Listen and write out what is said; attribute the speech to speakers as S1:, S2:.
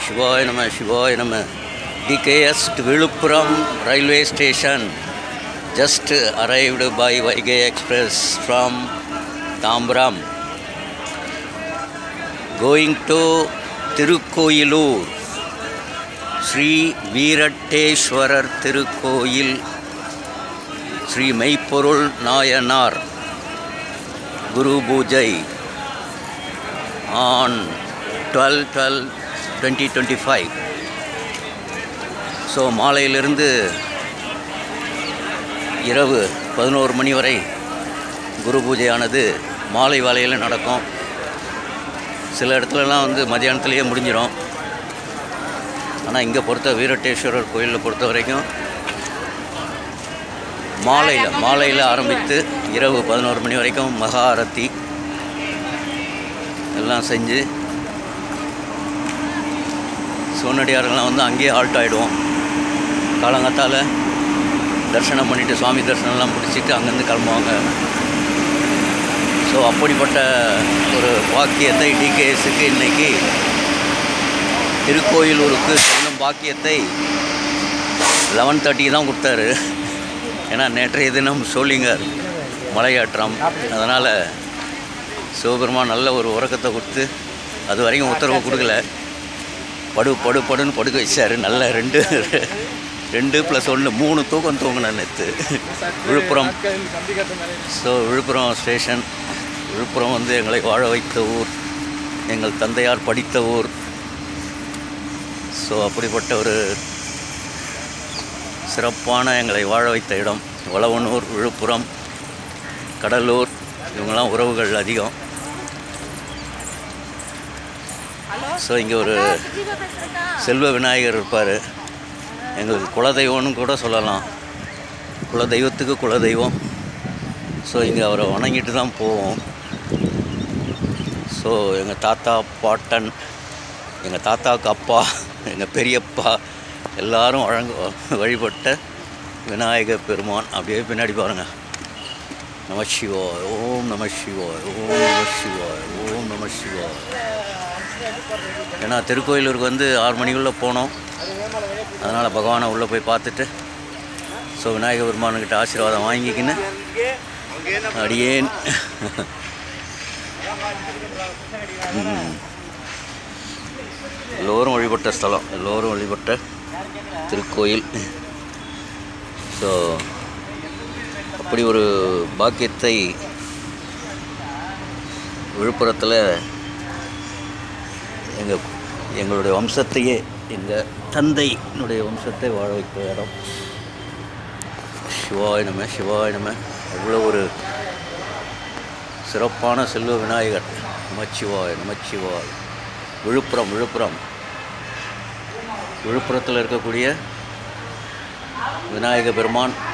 S1: சிவாய நம சிவாய நம. TKS Villupuram railway station. Just arrived by Vaigai express from Tambaram. Going to Tirukoilur. Sri Veerattaneswarar திருக்கோயில். Sri Meiporul Nayanar. Guru Puja. On twelve twelve twenty twenty five so மாலையிலிருந்து இரவு பதினோரு மணி வரை குரு பூஜையானது மாலை வேலையில் நடக்கும். சில இடத்துலலாம் வந்து மதியானத்துலேயே முடிஞ்சிடும் ஆனால் இங்கே பொறுத்த வீரட்டேஸ்வரர் கோயிலில் பொறுத்த வரைக்கும் மாலையில் மாலையில் ஆரம்பித்து இரவு பதினோரு மணி வரைக்கும் மகா ஆரத்தி எல்லாம் செஞ்சு சிவனடியார்கள்லாம் வந்து அங்கேயே ஆல்ட் ஆகிடுவோம் காலங்காத்தால் தரிசனம் பண்ணிவிட்டு சுவாமி தரிசனம்லாம் பிடிச்சிட்டு அங்கேருந்து கிளம்புவாங்க. ஸோ அப்படிப்பட்ட ஒரு பாக்கியத்தை டிகேஎஸுக்கு இன்னைக்கு திருக்கோயிலூருக்கு சொல்லும் பாக்கியத்தை லெவன் தேர்ட்டிக்கு தான் கொடுத்தாரு. ஏன்னா நேற்றைய தினம் சோளிங்கர் மலையாற்றம். அதனால் சிவபெருமான் நல்ல ஒரு உறக்கத்தை கொடுத்து அது வரைக்கும் உத்தரவு கொடுக்கல. படு படு படுன்னு படுக்க வச்சார். நல்ல ரெண்டு ரெண்டு ப்ளஸ் ஒன்று மூணு தூக்கம் தூங்கினேன் நேற்று விழுப்புரம். ஸோ விழுப்புரம் ஸ்டேஷன் விழுப்புரம் வந்து எங்களை வாழ வைத்த ஊர். எங்கள் தந்தையார் படித்த ஊர். ஸோ அப்படிப்பட்ட ஒரு சிறப்பான எங்களை வாழ வைத்த இடம். வளவனூர் விழுப்புரம் கடலூர் இவங்கெல்லாம் உறவுகள் அதிகம். ஸோ இங்கே ஒரு செல்வ விநாயகர் இருப்பார். எங்களுக்கு குலதெய்வம்னு கூட சொல்லலாம். குலதெய்வத்துக்கு குலதெய்வம். ஸோ இங்கே அவரை வணங்கிட்டு தான் போவோம். ஸோ எங்கள் தாத்தா பாட்டன் எங்கள் தாத்தாவுக்கு அப்பா எங்கள் பெரியப்பா எல்லாரும் வழங்க வழிபட்ட விநாயக பெருமான். அப்படியே பின்னாடி பாருங்கள் நம சிவாய் ஓம் நம சிவாய் ஓம் நம சிவாய் ஓம் நம சிவாய். ஏன்னா திருக்கோயிலூருக்கு வந்து ஆறு மணிக்குள்ளே போனோம். அதனால் பகவானை உள்ளே போய் பார்த்துட்டு ஸோ விநாயகர் பெருமானுக்கிட்ட ஆசீர்வாதம் வாங்கிக்கின்னு அடியேன் எல்லோரும் வழிபட்ட ஸ்தலம் எல்லோரும் வழிபட்ட திருக்கோயில். ஸோ அப்படி ஒரு பாக்கியத்தை விழுப்புரத்தில் எங்கள் எங்களுடைய வம்சத்தையே எங்கள் தந்தையினுடைய வம்சத்தை வாழ வைத்த இடம். சிவாய நம சிவாய நம. அவ்வளோ ஒரு சிறப்பான செல்வ விநாயகர். நமச்சிவாய் நமச்சிவாய். விழுப்புரம் விழுப்புரம். விழுப்புரத்தில் இருக்கக்கூடிய விநாயக பெருமான்.